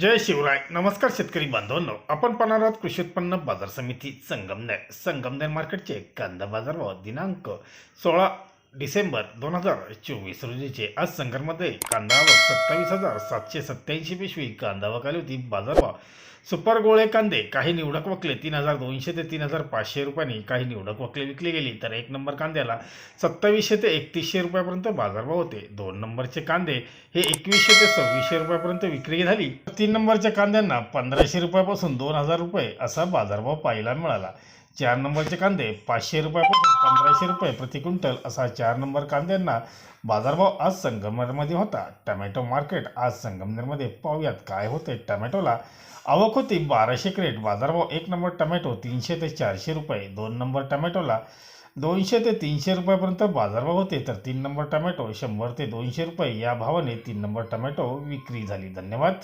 जय शिवराय. नमस्कार शेतकरी बांधवांनो. आपण पाहणार आहोत कृषी उत्पन्न बाजार समिती संगमनेर. संगमनेर मार्केटचे कांदा बाजार दिनांक सोळा डिसेंबर दोन हजार चोवीस रोजीचे आज संकरमध्ये कांदा आवक सत्तावीस हजार सातशे सत्त्याऐंशी पिशवी. कांदा आवक आली होती बाजारभाव. सुपर गोळे कांदे काही निवडक वकले तीन हजार दोनशे ते तीन हजार पाचशे रुपयांनी काही निवडक वकले विकली गेली तर एक नंबर कांद्याला सत्तावीसशे ते एकतीसशे रुपयापर्यंत बाजारभाव होते. दोन नंबरचे कांदे हे एकवीसशे ते सव्वीसशे रुपयापर्यंत विक्री झाली. तीन नंबरच्या कांद्यांना पंधराशे रुपयापासून दोन हजार रुपये असा बाजारभाव पाहायला मिळाला. चार नंबरचे कांदे पाचशे रुपयापासून पंधराशे रुपये प्रति क्विंटल असा चार नंबर कांद्यांना बाजारभाव आज संगमनेरमध्ये होता. टमॅटो मार्केट आज संगमनेरमध्ये पाहूयात काय होते टमॅटोला. आवक होती बाराशे क्रेट बाजारभाव एक नंबर टमॅटो तीनशे ते चारशे रुपये दोन नंबर टमॅटोला दोनशे ते तीनशे रुपयापर्यंत बाजारभाव होते तर तीन नंबर टमॅटो शंभर ते दोनशे रुपये या भावाने तीन नंबर टमॅटो विक्री झाली. धन्यवाद.